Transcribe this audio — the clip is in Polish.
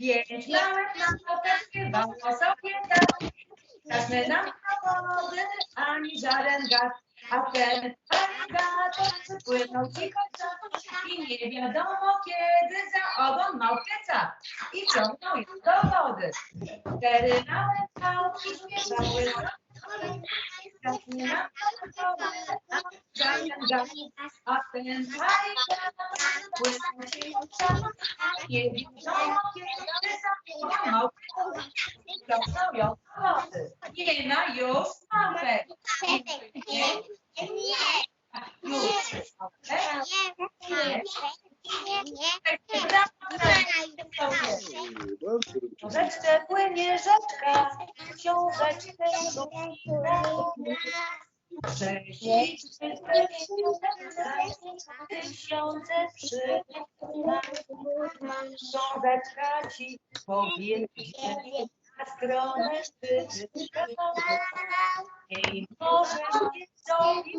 Pięć małek na potem śpiewało sobie tak. Każdy nam wody, ani żaden gaz. A ten aligator przypłynął cicho i nie wiadomo kiedy za ogon małpieca i ciągnął ją do wody. Cztery małe pałki śpiewały każdy nam wody, ani żaden gaz. A ten aligator płynął cicho nie wiadomo kiedy za ogon małpieca i ciągnął ją do wody. Nie ma już małpek. Już. Okej? Rzeczce płynie rzeczka, książeczkę Prześliczny tysiące trzy. Książeczka ci powiedzie na stronę ty. Ej, możesz nie zrobić.